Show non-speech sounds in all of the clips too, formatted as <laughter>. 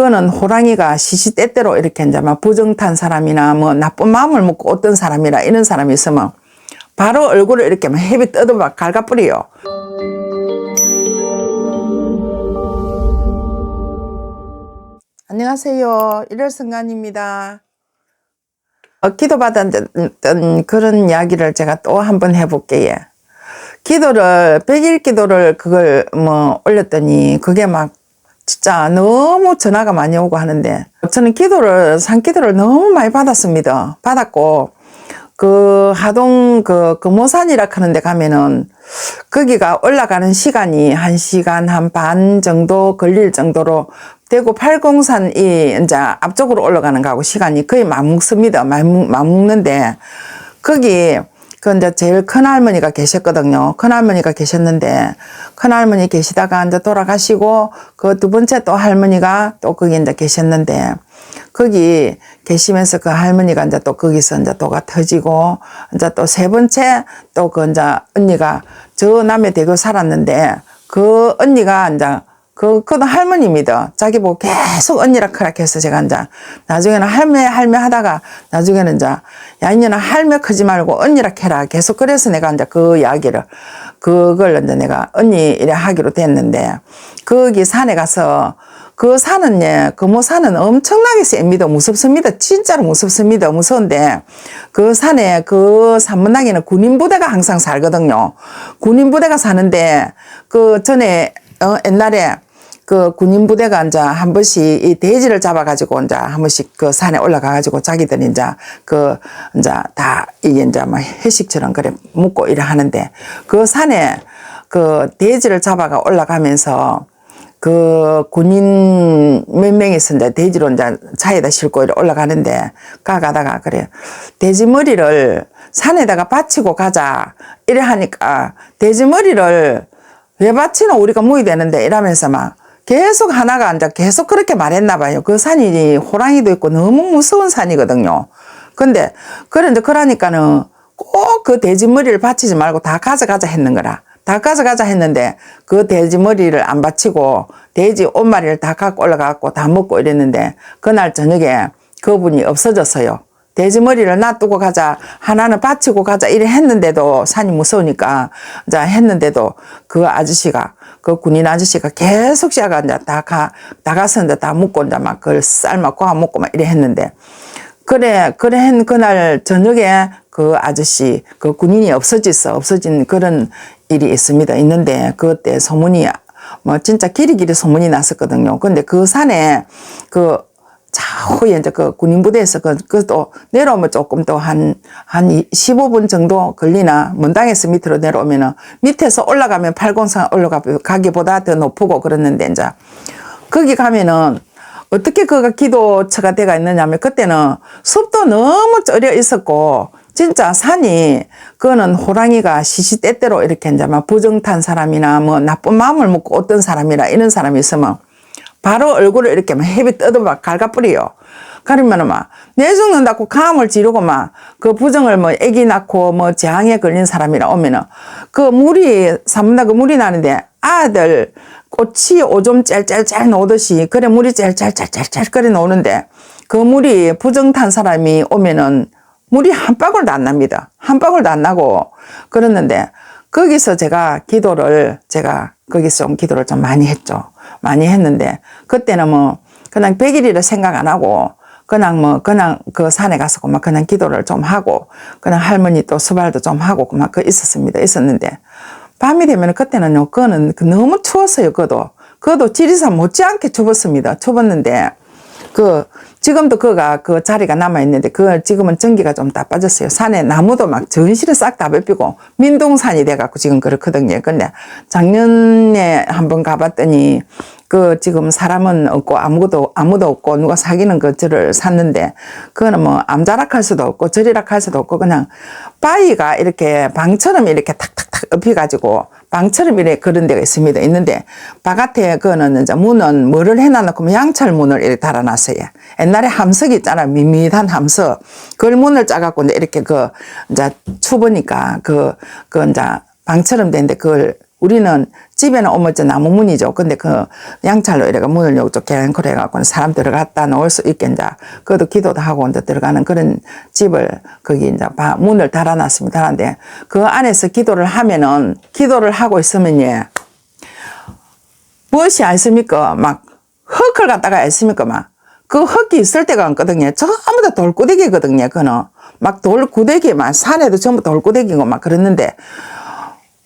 그거는 호랑이가 시시때때로 이렇게 이제 막 부정탄 사람이나 뭐 나쁜 마음을 먹고 어떤 사람이라 이런 사람이 있으면 바로 얼굴을 이렇게 막 헤비 뜯어봐 갈가뿌리요. 안녕하세요. 일월성관입니다. 어, 기도받았던 그런 이야기를 제가 또 한 번 해볼게요. 기도를, 백일 기도를 그걸 뭐 올렸더니 그게 막 진짜 너무 전화가 많이 오고 하는데 저는 기도를, 산기도를 너무 많이 받았습니다. 받았고, 그 하동 그 금호산이라 하는 데 가면은 거기가 올라가는 시간이 한 시간 한 반 정도 걸릴 정도로 대구 팔공산이 이제 앞쪽으로 올라가는 거하고 시간이 거의 맞먹습니다. 맞먹는데 거기 그 이제 제일 큰 할머니가 계셨거든요. 큰 할머니가 계셨는데 큰 할머니 계시다가 이제 돌아가시고 그 두 번째 또 할머니가 또 거기 이제 계셨는데 거기 계시면서 그 할머니가 이제 또 거기서 이제 또가 터지고 이제 또 세 번째 또 그 이제 언니가 저 남의 대교 살았는데 그 언니가 이제 그, 그도 할머니입니다. 자기 보고 계속 언니라 크라 해서 제가 이제 나중에는 할매, 할매 하다가 나중에는 이제 야, 이년아 할매 크지 말고 언니라 해라. 계속 그래서 내가 이제 그 이야기를 그걸 이제 내가 언니 이래 하기로 됐는데 거기 산에 가서 그 산은 예, 금호 산은 엄청나게 셉니다. 무섭습니다. 진짜로 무섭습니다. 무서운데 그 산에 그 산문당에는 군인 부대가 항상 살거든요. 군인 부대가 사는데 그 전에 어, 옛날에 그 군인 부대가 이제 한 번씩 이 돼지를 잡아가지고 이제 한 번씩 그 산에 올라가가지고 자기들이 이제 그 이제 다 이게 이제 뭐 회식처럼 그래 묵고 이래 하는데 그 산에 그 돼지를 잡아가 올라가면서 그 군인 몇 명이 있었는데 돼지로 이제 차에다 싣고 이래 올라가는데 가가다가 그래 돼지 머리를 산에다가 받치고 가자. 이래 하니까 돼지 머리를 왜 받치노? 우리가 모이 되는데. 이러면서 막 계속 하나가 앉아 계속 그렇게 말했나 봐요. 그 산이 호랑이도 있고 너무 무서운 산이거든요. 근데 그런데 그러니까는 꼭 그 돼지 머리를 받치지 말고 다 가져가자 했는 거라. 다 가져가자 했는데 그 돼지 머리를 안 받치고 돼지 옷마리를 다 갖고 올라가고 다 먹고 이랬는데 그날 저녁에 그분이 없어졌어요. 돼지 머리를 놔두고 가자 하나는 받치고 가자 이래 했는데도 산이 무서우니까 자 했는데도 그 아저씨가 그 군인 아저씨가 계속 이제 다 가, 다 가서 이제 다 먹고 이제 막 그걸 삶아 구워 먹고 막 이래 했는데 그래, 그래 한 그날 저녁에 그 아저씨, 그 군인이 없어졌어. 없어진 그런 일이 있습니다. 있는데 그때 소문이 뭐 진짜 길이길이 소문이 났었거든요. 근데 그 산에 그 차후에 이제 그 군인부대에서 그, 그또 내려오면 조금 또 한, 한 15분 정도 걸리나, 먼땅에서 밑으로 내려오면은 밑에서 올라가면 팔공산 올라가기보다 더 높고 그랬는데 이제 거기 가면은 어떻게 그가 기도처가 돼가 있느냐면 그때는 숲도 너무 쩔여 있었고 진짜 산이 그거는 호랑이가 시시때때로 이렇게 이제 막 부정탄 사람이나 뭐 나쁜 마음을 먹고 어떤 사람이라 이런 사람이 있으면 바로 얼굴을 이렇게 막 헤비 뜯어 막 갈가뿌리요. 그러면은 막, 내 죽는다고 감을 지르고 막, 그 부정을 뭐, 애기 낳고 뭐, 재앙에 걸린 사람이라 오면은, 그 물이, 삼분다 그 물이 나는데, 아들, 꽃이 오줌 짤짤짤 나오듯이, 그래, 물이 짤짤짤짤짤 그래 나오는데, 그 물이 부정 탄 사람이 오면은, 물이 한 방울도 안 납니다. 한 방울도 안 나고, 그랬는데, 거기서 제가 기도를, 제가 거기서 좀 기도를 좀 많이 했죠. 많이 했는데 그때는 뭐 그냥 백일이를 생각 안 하고 그냥 뭐 그냥 그 산에 가서 막 그냥 기도를 좀 하고 그냥 할머니 또 수발도 좀 하고 막 그 있었습니다. 있었는데 밤이 되면 그때는요 그거는 그 너무 추웠어요. 그도 그도 지리산 못지않게 추웠습니다. 추웠는데 그 지금도 그가 그 자리가 남아 있는데 그 지금은 전기가 좀 다 빠졌어요. 산에 나무도 막 전시를 싹다 뺏기고 민둥산이 돼 갖고 지금 그렇거든요. 근데 작년에 한번 가봤더니 그 지금 사람은 없고 아무것도 아무도 없고 누가 사귀는 그 절을 샀는데 그거는 뭐 암자락할 수도 없고 절이락 할 수도 없고 그냥 바위가 이렇게 방처럼 이렇게 탁탁탁 엎혀가지고 방처럼 이렇게 그런 데가 있습니다. 있는데 바깥에 그거는 이제 문은 뭐를 해놔놓고 양철 문을 이렇게 달아놨어요. 옛날에 함석 있잖아 밋밋한 함석 그걸 문을 짜갖고 이제 이렇게 그 이제 추보니까 그그 이제 방처럼 된데 그걸 우리는 집에는 오면 저 나무 문이죠. 근데 그 양찰로 이래가 문을 요쪽 개랑크로 해갖고 사람 들어갔다 놓을 수 이제 그것도 기도도 하고 이제 들어가는 그런 집을 거기 이제 바- 문을 달아놨습니다. 달았는데 그 안에서 기도를 하면은 기도를 하고 있으면 예. 무엇이 않습니까? 막 흙을 갖다가 있습니까? 막. 그 흙이 있을 때가 없거든요. 전부 다 돌구대기거든요. 그는. 막 돌구대기만, 산에도 전부 돌구대기고 막 그랬는데,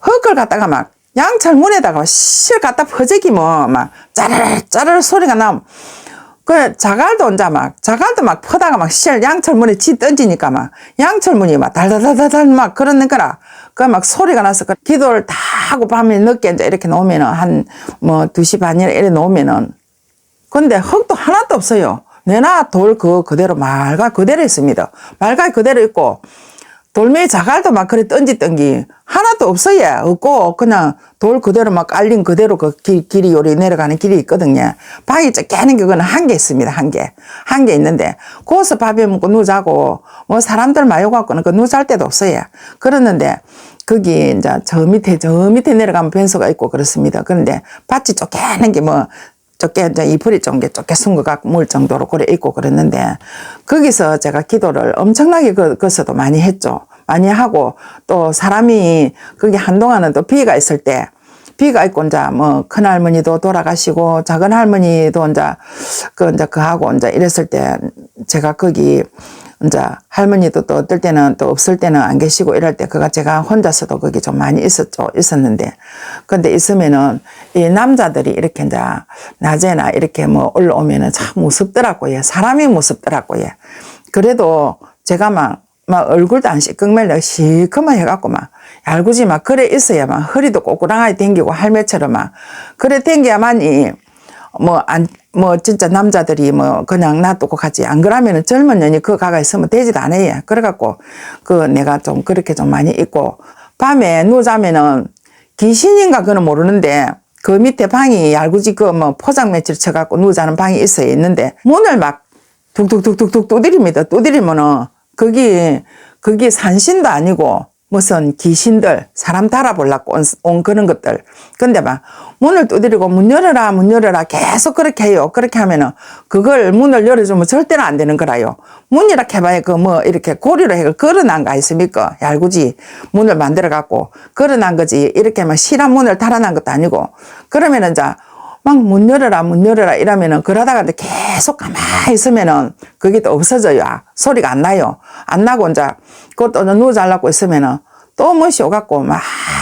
흙을 갖다가 막 양철 문에다가 실 갖다 퍼재기 뭐, 막 짜르르 짜르르 소리가 나면, 그 자갈도 이제 막, 자갈도 막 퍼다가 막 실 양철 문에 지 던지니까 막, 양철 문이 막 달달달달달 막 그러는 거라. 그 막 소리가 나서 그 기도를 다 하고 밤에 늦게 이제 이렇게 놓으면은 한뭐 2시 반이나 이래 놓으면은 근데 흙도 하나도 없어요. 내나 돌 그 그대로 맑아 그대로 있습니다. 맑아 그대로 있고 돌멩이 자갈도 막 그래 던지던 게 하나도 없어요. 없고 그냥 돌 그대로 막 깔린 그대로 그 길, 길이 요리 내려가는 길이 있거든요. 방이 쫙 깨는 게 그거는 한 개 있습니다. 한 개. 한 개 있는데 거기서 밥에 먹고 누자고 뭐 사람들 마요 갖고는 그 누잘 데도 없어요. 그러는데 거기 이제 저 밑에 저 밑에 내려가면 변소가 있고 그렇습니다. 그런데 밭이 쪼개는 게 뭐 좁게 이제 이불이 좀게 쓴것 같고 물 정도로 그래 있고 그랬는데 거기서 제가 기도를 엄청나게 그, 거기서도 많이 했죠. 많이 하고 또 사람이 거기 한동안은 또 비가 있을 때 비가 있고 이제 뭐큰 할머니도 돌아가시고 작은 할머니도 이제 그 이제 그 하고 이제 이랬을 때 제가 거기 이제 할머니도 또 어떨 때는 또 없을 때는 안 계시고 이럴 때 그가 제가 혼자서도 거기 좀 많이 있었죠. 있었는데. 근데 있으면은 이 남자들이 이렇게 이제 낮에나 이렇게 뭐 올라오면은 참 무섭더라고요. 사람이 무섭더라고요. 그래도 제가 막 막 얼굴도 안 시꺼매려 시커먼 해갖고 막 얄궂이 막 그래 있어야 막 허리도 꼬꾸랑하게 댕기고 할매처럼 막 그래 댕겨야만이 뭐, 안, 뭐, 진짜 남자들이 뭐, 그냥 놔두고 가지. 안 그러면은 젊은 년이 그 가가 있으면 되지도 않아요. 그래갖고, 그 내가 좀 그렇게 좀 많이 있고, 밤에 누자면은 귀신인가 그는 모르는데, 그 밑에 방이 얄궂이 그뭐 포장 매질 쳐갖고 누자는 방이 있어야 있는데, 문을 막 툭툭툭툭툭 두드립니다. 두드리면은, 거기, 거기 산신도 아니고, 무슨 귀신들, 사람 달아보려고 온, 온 그런 것들. 근데 막, 문을 두드리고 문 열어라, 문 열어라 계속 그렇게 해요. 그렇게 하면은, 그걸 문을 열어주면 절대로 안 되는 거라요. 문 이렇게 해봐야 그 뭐, 이렇게 고리로 해, 걸어난 거 있습니까? 얄궂이 문을 만들어갖고, 걸어난 거지. 이렇게 막 실한 문을 달아난 것도 아니고. 그러면은 이제, 막문 열어라 문 열어라 이러면은 그러다가 계속 가만히 있으면은 그게 또 없어져요. 아, 소리가 안 나요. 안 나고 이제 그것도 누워 잘라고 있으면은 또 멋이 오갖고 막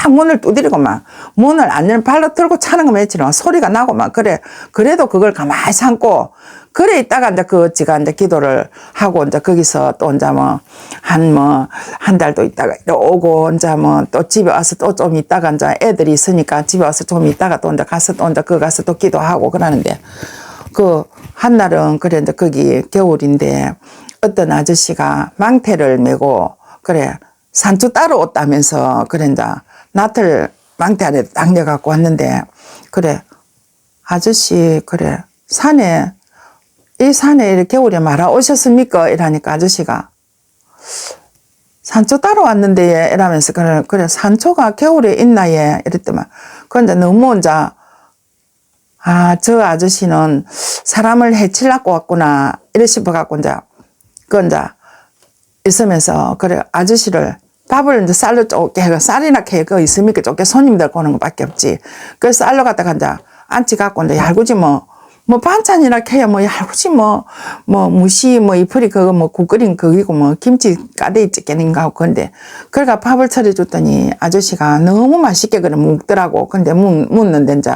문을 두드리고 막 문을 안 열면 발로 들고 차는 거 며칠은 소리가 나고 막 그래 그래도 그걸 가만히 참고 그래 있다가 이제 그 지가 이제 기도를 하고 이제 거기서 또 이제 뭐한 뭐 한 달도 있다가 오고 이제 뭐 또 집에 와서 또 좀 있다가 이제 애들이 있으니까 집에 와서 좀 있다가 또 이제 가서 또 이제 그 가서 또 기도하고 그러는데 그 한날은 이제 거기 겨울인데 어떤 아저씨가 망태를 메고 그래 산초 따로 왔다면서 이제 나틀 망태 안에 딱 내갖고 왔는데 그래 아저씨 그래 산에 이 산에 이렇게 겨울에 말아 오셨습니까? 이러니까 아저씨가 산초 따로 왔는데 이러면서 그래, 그래 산초가 겨울에 있나 예 이랬더만 그런데 너무 이제 아 저 아저씨는 사람을 해치려고 왔구나 이래 싶어갖고 이제 그 이제 있으면서 그래 아저씨를 밥을 이제 쌀로 쪼개 해가 쌀이나 캐그 있으니까 쪼개 손님들 오는 것 밖에 없지. 그 쌀로 갖다가 이제 안치 갖고 이제 얄궂이 뭐뭐 반찬이나 캐야 뭐 얄궂이 뭐뭐 무시 뭐 이풀이 그거 뭐 국 끓인 그기고 뭐 김치 까대기 찌개인가 하고 근데 그러니까 밥을 차려줬더니 아저씨가 너무 맛있게 그래 먹더라고. 근데 묻, 묻는데 이제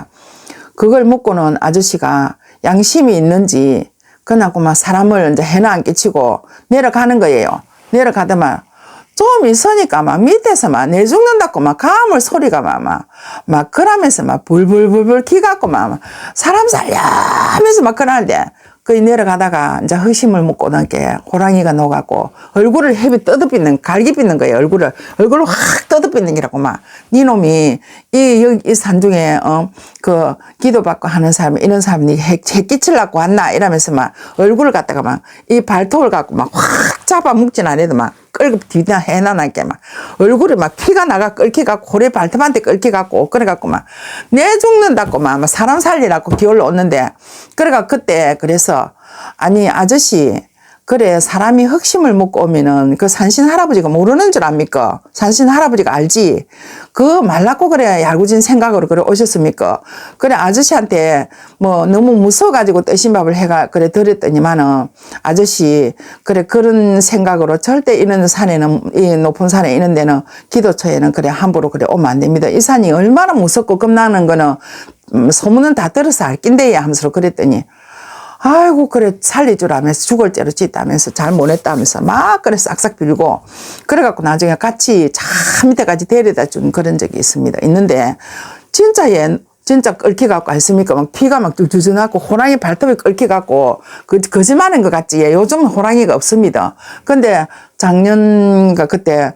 그걸 먹고는 아저씨가 양심이 있는지 그나고 막 사람을 이제 해나 안 끼치고 내려가는 거예요. 내려가더만 좀 있으니까 막 밑에서 막 내 죽는다고 막 가물 소리가 막, 막, 막 그러면서 막 불불불불 기갖고 막, 막 사람 살려 하면서 막 그러는데 그 내려가다가 이제 허심을 먹고 나게 호랑이가 녹았고 얼굴을 헤비 떠듭히는 갈기 빗는 거예요 얼굴을. 얼굴을 확 떠듭히는 기라고 막. 니놈이 이 여기 이 산중에 어 그 기도받고 하는 사람 이런 사람이 해, 해 끼칠라고 왔나? 이러면서 막 얼굴을 갖다가 막 이 발톱을 갖고 막 확 잡아 먹진 않아도 막 끌고 뒤나 해나나게 막 얼굴에 막 피가 나가 끓기갖고 고래 발톱한테 끓기갖고 그래갖고 막 내 죽는다고 막, 막 사람 살리라고 기어올라 오는데 그래가 그때 그래서 아니 아저씨 그래 사람이 흑심을 먹고 오면은 그 산신 할아버지가 모르는 줄 압니까? 산신 할아버지가 알지. 그 말랐고 그래 얄궂은 생각으로 그래 오셨습니까? 그래 아저씨한테 뭐 너무 무서워가지고 뜨신 밥을 해가 그래 드렸더니만은 아저씨 그래 그런 생각으로 절대 이런 산에는 이 높은 산에 이런 데는 기도처에는 그래 함부로 그래 오면 안 됩니다. 이 산이 얼마나 무섭고 겁나는 거는 음, 소문은 다 들어서 알 낀데요 하면서 그랬더니 아이고 그래 살리주라면서 죽을 죄로 짓다면서 잘 못했다면서 막 그래 싹싹 빌고 그래갖고 나중에 같이 참 밑에까지 데려다 준 그런 적이 있습니다 있는데 진짜 얘 진짜 끓기갖고 했습니까? 막 피가 막 뚫뚫 나고 호랑이 발톱이 끓기갖고 그 거짓말인 것 같지. 예, 요즘은 호랑이가 없습니다. 근데 작년가 그때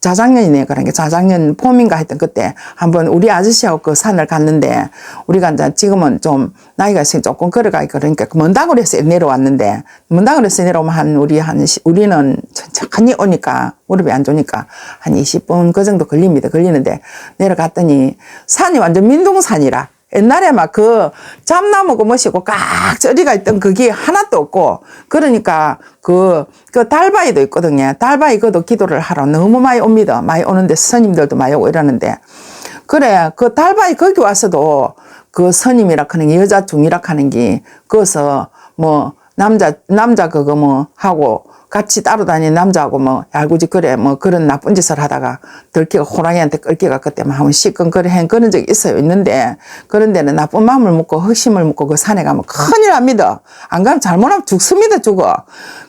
자작년이네. 그런 게 자작년 봄인가 했던 그때 한번 우리 아저씨하고 그 산을 갔는데 우리가 이제 지금은 좀 나이가 있으니 조금 걸어가 그러니까 그 먼다구리에서 내려왔는데 먼다구리에서 내려오면 한 우리 한 시- 우리는 천천히 오니까 무릎이 안 좋으니까 한 20분 그 정도 걸립니다. 걸리는데 내려갔더니 산이 완전 민둥산이라 옛날에 막 그 잠나무고 뭐시고 깍 저리가 있던 그게 하나도 없고 그러니까 그, 그 달바위도 있거든요. 달바위 그도 기도를 하러 너무 많이 옵니다. 많이 오는데 스님들도 많이 오고 이러는데 그래 그 달바위 거기 와서도 그 스님이라 하는 게 여자 중이라 하는 게 거기서 뭐 남자 남자 그거 뭐 하고 같이 따로 다니는 남자하고 뭐 얄궂이 그래 뭐 그런 나쁜 짓을 하다가 들키가 호랑이한테 끌기가 그때 막 한번 시끈거리 한 그런 적이 있어요. 있는데 그런 데는 나쁜 마음을 먹고 흑심을 먹고 그 산에 가면 큰일 납니다. 안 가면 잘못하면 죽습니다 죽어.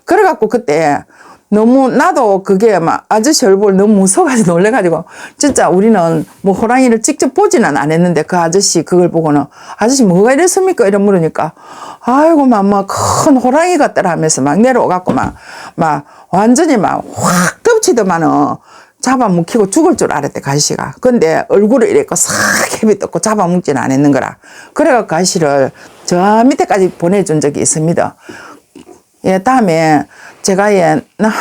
그래갖고 그때 너무 나도 그게 막 아저씨 얼굴 너무 무서워가지고 <laughs> 놀래가지고 진짜 우리는 뭐 호랑이를 직접 보지는 않았는데 그 아저씨 그걸 보고는 아저씨 뭐가 이랬습니까? 이런 물으니까 아이고 막막큰 호랑이 같더라 하면서 막 내려오갖고 막 막 완전히 막 확 덮치더만은 잡아먹히고 죽을 줄 알았대 가시가. 근데 얼굴을 이랬고 싹 헤비 떴고 잡아먹지는 않았는 거라. 그래갖고 가시를 저 밑에까지 보내준 적이 있습니다. 예, 다음에 제가 예, 나,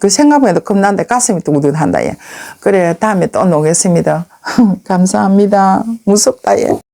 그 생각보다 겁난데 가슴이 두근두근한다 예. 그래, 다음에 또 오겠습니다. <laughs> 감사합니다. 무섭다 예.